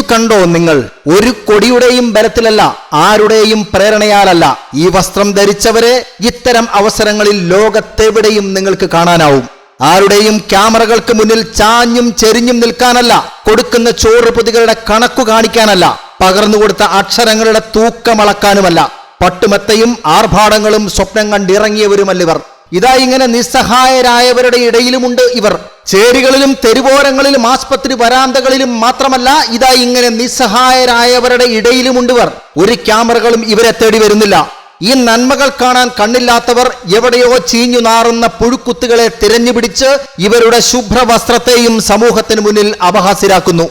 ഇതു കണ്ടോ നിങ്ങൾ? ഒരു കൊടിയുടെയും ബലത്തിലല്ല ആരുടെയും പ്രേരണയാലല്ല. ഈ വസ്ത്രം ധരിച്ചവരെ ഇത്തരം അവസരങ്ങളിൽ ലോകത്തെവിടെയും നിങ്ങൾക്ക് കാണാനാവും. ആരുടെയും ക്യാമറകൾക്ക് മുന്നിൽ ചാഞ്ഞും ചെരിഞ്ഞും നിൽക്കാനല്ല കൊടുക്കുന്ന ചോറുപൊതികളുടെ കണക്കു കാണിക്കാനല്ല പകർന്നുകൊടുത്ത അക്ഷരങ്ങളുടെ തൂക്കമളക്കാനുമല്ല പട്ടുമെത്തയും ആർഭാടങ്ങളും സ്വപ്നം കണ്ടിറങ്ങിയവരുമല്ലിവർ. ഇതാ ഇങ്ങനെ നിസ്സഹായരായവരുടെ ഇടയിലുമുണ്ട് ഇവർ. ചേരികളിലും തെരുവോരങ്ങളിലും ആസ്പത്രി വരാന്തകളിലും മാത്രമല്ല ഇതാ ഇങ്ങനെ നിസ്സഹായരായവരുടെ ഇടയിലുമുണ്ട് ഇവർ. ഒരു ക്യാമറകളും ഇവരെ തേടി വരുന്നില്ല. ഈ നന്മകൾ കാണാൻ കണ്ണില്ലാത്തവർ എവിടെയോ ചീഞ്ഞു നാറുന്ന പുഴുക്കുത്തുകളെ തിരഞ്ഞുപിടിച്ച് ഇവരുടെ ശുഭ്രവസ്ത്രത്തെയും സമൂഹത്തിന് മുന്നിൽ അപഹാസ്യരാക്കുന്നു.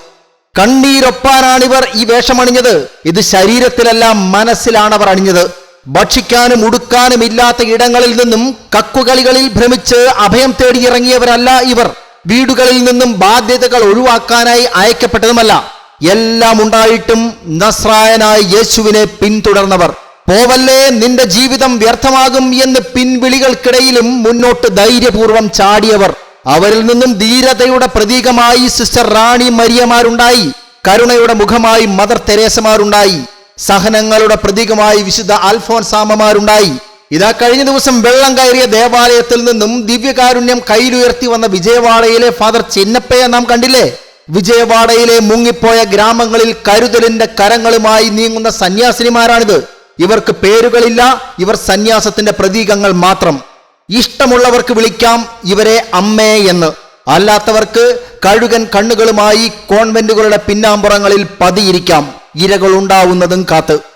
കണ്ണീരൊപ്പാനാണിവർ ഈ വേഷമണിഞ്ഞത്. ഇത് ശരീരത്തിലല്ല മനസ്സിലാണവർ അണിഞ്ഞത്. ഭക്ഷിക്കാനും ഉടുക്കാനും ഇല്ലാത്ത ഇടങ്ങളിൽ നിന്നും കക്കുകളികളിൽ ഭ്രമിച്ച് അഭയം തേടിയിറങ്ങിയവരല്ല ഇവർ. വീടുകളിൽ നിന്നും ബാധ്യതകൾ ഒഴിവാക്കാനായി അയക്കപ്പെട്ടതുമല്ല. എല്ലാം ഉണ്ടായിട്ടും നസ്രായനായ യേശുവിനെ പിന്തുടർന്നവർ. പോവല്ലേ നിന്റെ ജീവിതം വ്യർത്ഥമാകും എന്ന് പിൻവിളികൾക്കിടയിലും മുന്നോട്ട് ധൈര്യപൂർവം ചാടിയവർ. അവരിൽ നിന്നും ധീരതയുടെ പ്രതീകമായി സിസ്റ്റർ റാണി മരിയമാരുണ്ടായി. കരുണയുടെ മുഖമായി മദർ തെരേസമാരുണ്ടായി. സഹനങ്ങളുടെ പ്രതീകമായി വിശുദ്ധ അൽഫോൻസാമമാരുണ്ടായി ഇതാ കഴിഞ്ഞ ദിവസം വെള്ളം കയറിയ ദേവാലയത്തിൽ നിന്നും ദിവ്യകാരുണ്യം കയ്യിലുയർത്തി വന്ന വിജയവാഡയിലെ ഫാദർ ചിന്നപ്പയെ നാം കണ്ടില്ലേ? വിജയവാഡയിലെ മുങ്ങിപ്പോയ ഗ്രാമങ്ങളിൽ കരുതലിന്റെ കരങ്ങളുമായി നീങ്ങുന്ന സന്യാസിനിമാരാണിത്. ഇവർക്ക് പേരുകളില്ല ഇവർ സന്യാസത്തിന്റെ പ്രതീകങ്ങൾ മാത്രം. ഇഷ്ടമുള്ളവർക്ക് വിളിക്കാം ഇവരെ അമ്മേ എന്ന്. അല്ലാത്തവർക്ക് കഴുകൻ കണ്ണുകളുമായി കോൺവെന്റുകളുടെ പിന്നാമ്പുറങ്ങളിൽ പതിയിരിക്കാം. ഇരകളുണ്ടാവുന്നതും കാത്ത്.